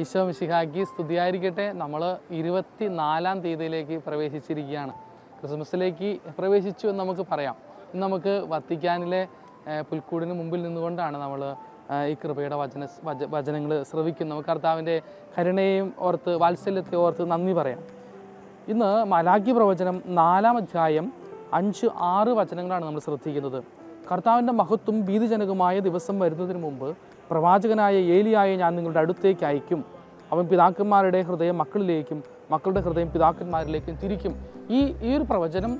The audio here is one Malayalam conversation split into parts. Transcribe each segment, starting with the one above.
ഈശോ മിശിഹാക്കി സ്തുതിയായിരിക്കട്ടെ. നമ്മൾ ഇരുപത്തി നാലാം തീയതിയിലേക്ക് പ്രവേശിച്ചിരിക്കുകയാണ്. ക്രിസ്മസിലേക്ക് പ്രവേശിച്ചു എന്ന് നമുക്ക് പറയാം. ഇന്ന് നമുക്ക് വത്തിക്കാനിലെ പുൽക്കൂടിന് മുമ്പിൽ നിന്നുകൊണ്ടാണ് നമ്മൾ ഈ കൃപയുടെ വചന വച വചനങ്ങൾ ശ്രവിക്കുന്നത്. നമുക്ക് കർത്താവിന്റെ കരുണയെയും ഓർത്ത് വാത്സല്യത്തെ ഓർത്ത് നന്ദി പറയാം. ഇന്ന് മലാഖി പ്രവചനം നാലാം അധ്യായം അഞ്ച് ആറ് വചനങ്ങളാണ് നമ്മൾ ശ്രദ്ധിക്കുന്നത്. കർത്താവിന്റെ മഹത്വം ഭീതിജനകമായ ദിവസം വരുന്നതിന് മുമ്പ് പ്രവാചകനായ ഏലിയായെ ഞാൻ നിങ്ങളുടെ അടുത്തേക്ക് അയക്കും. അവൻ പിതാക്കന്മാരുടെ ഹൃദയം മക്കളിലേക്കും മക്കളുടെ ഹൃദയം പിതാക്കന്മാരിലേക്കും തിരിക്കും. ഈ ഈ ഒരു പ്രവചനം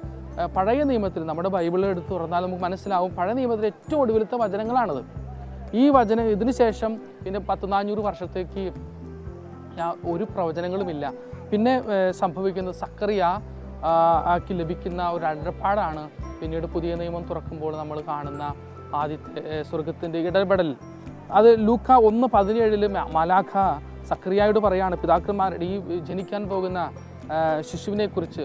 പഴയ നിയമത്തിൽ നമ്മുടെ ബൈബിളിൽ എടുത്ത് തുറന്നാൽ നമുക്ക് മനസ്സിലാവും പഴയ നിയമത്തിലെ ഏറ്റവും ഒടുവിലത്തെ വചനങ്ങളാണത്. ഈ വചനം ഇതിന് ശേഷം പിന്നെ പത്ത് നാനൂറ് വർഷത്തേക്ക് ഒരു പ്രവചനങ്ങളുമില്ല. പിന്നെ സംഭവിക്കുന്ന സംഭവിക്കുന്നത് സക്കറിയ ആക്കി ലഭിക്കുന്ന ഒരു അഴപ്പാടാണ് പിന്നീട് പുതിയ നിയമം തുറക്കുമ്പോൾ നമ്മൾ കാണുന്ന ആദ്യത്തെ സ്വർഗത്തിന്റെ ഇടപെടൽ. അത് ലൂക്ക ഒന്ന് പതിനേഴിൽ മലാഖ സക്രിയായോട് പറയാണ് പിതാക്കന്മാരുടെ ഈ ജനിക്കാൻ പോകുന്ന ശിശുവിനെക്കുറിച്ച് ശിശുവിനെക്കുറിച്ച്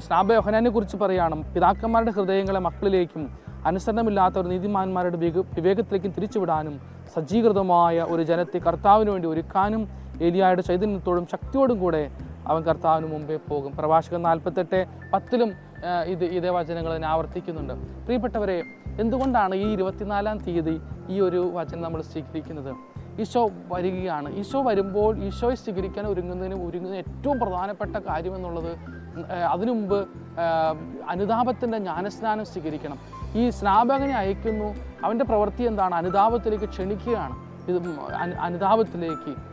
സ്നാപയോഹനാനെ കുറിച്ച് പറയുകയാണ് പിതാക്കന്മാരുടെ ഹൃദയങ്ങളെ മക്കളിലേക്കും അനുസരണമില്ലാത്ത ഒരു നീതിമാന്മാരുടെ വിക- വിവേകത്തിലേക്കും തിരിച്ചുവിടാനും സജ്ജീകൃതമായ ഒരു ജനത്തെ കർത്താവിന് വേണ്ടി ഒരുക്കാനും ഏലിയായുടെ ചൈതന്യത്തോടും ശക്തിയോടും കൂടെ അവൻ കർത്താവിന് മുമ്പേ പോകും. പ്രഭാഷകൻ നാൽപ്പത്തെട്ട് പത്തിലും ഇത് ഇതേ വചനങ്ങൾ തന്നെ ആവർത്തിക്കുന്നുണ്ട്. പ്രിയപ്പെട്ടവരെ എന്തുകൊണ്ടാണ് ഈ ഇരുപത്തിനാലാം തീയതി ഈ ഒരു വചനം നമ്മൾ സ്വീകരിക്കുന്നത്? ഈശോ വരികയാണ്. ഈശോ വരുമ്പോൾ ഈശോയെ സ്വീകരിക്കാൻ ഒരുങ്ങുന്നതിന് ഒരുങ്ങുന്ന ഏറ്റവും പ്രധാനപ്പെട്ട കാര്യം എന്നുള്ളത് അതിനു മുമ്പ് അനുതാപത്തിന്റെ ജ്ഞാനസ്നാനം സ്വീകരിക്കണം. ഈ സ്നാപകനെ അയക്കുന്നു. അവന്റെ പ്രവൃത്തി എന്താണ്? അനുതാപത്തിലേക്ക് ക്ഷണിക്കുകയാണ്. ഇത് അനു- അനുതാപത്തിലേക്ക്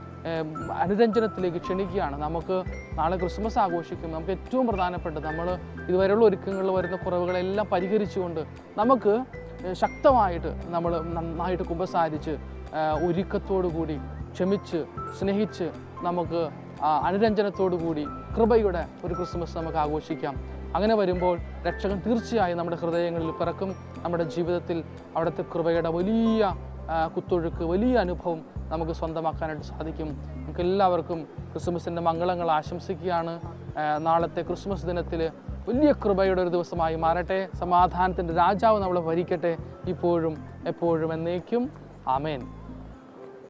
അനുരഞ്ജനത്തിലേക്ക് ക്ഷണിക്കുകയാണ്. നമുക്ക് നാളെ ക്രിസ്മസ് ആഘോഷിക്കും നമുക്ക് ഏറ്റവും പ്രധാനപ്പെട്ടത് നമ്മൾ ഇതുവരെയുള്ള ഒരുക്കങ്ങളിൽ വരുന്ന കുറവുകളെല്ലാം പരിഹരിച്ചുകൊണ്ട് നമുക്ക് ശക്തമായിട്ട് നമ്മൾ നന്നായിട്ട് കുമ്പസാരിച്ച് കൂടി ക്ഷമിച്ച് സ്നേഹിച്ച് നമുക്ക് കൂടി കൃപയുടെ ഒരു ക്രിസ്മസ് നമുക്ക് ആഘോഷിക്കാം. അങ്ങനെ വരുമ്പോൾ രക്ഷകൻ തീർച്ചയായും നമ്മുടെ ഹൃദയങ്ങളിൽ പിറക്കും. നമ്മുടെ ജീവിതത്തിൽ അവിടുത്തെ കൃപയുടെ വലിയ കുത്തൊഴുക്ക് വലിയ അനുഭവം നമുക്ക് സ്വന്തമാക്കാനായിട്ട് സാധിക്കും. നമുക്ക് എല്ലാവർക്കും ക്രിസ്മസിന്റെ മംഗളങ്ങൾ ആശംസിക്കുകയാണ്. നാളത്തെ ക്രിസ്മസ് ദിനത്തിൽ വലിയ കൃപയുടെ ഒരു ദിവസമായി മാറട്ടെ. സമാധാനത്തിന്റെ രാജാവ് നമ്മളെ ഭരിക്കട്ടെ. ഇപ്പോഴും എപ്പോഴും എന്നേക്കും. ആമേൻ.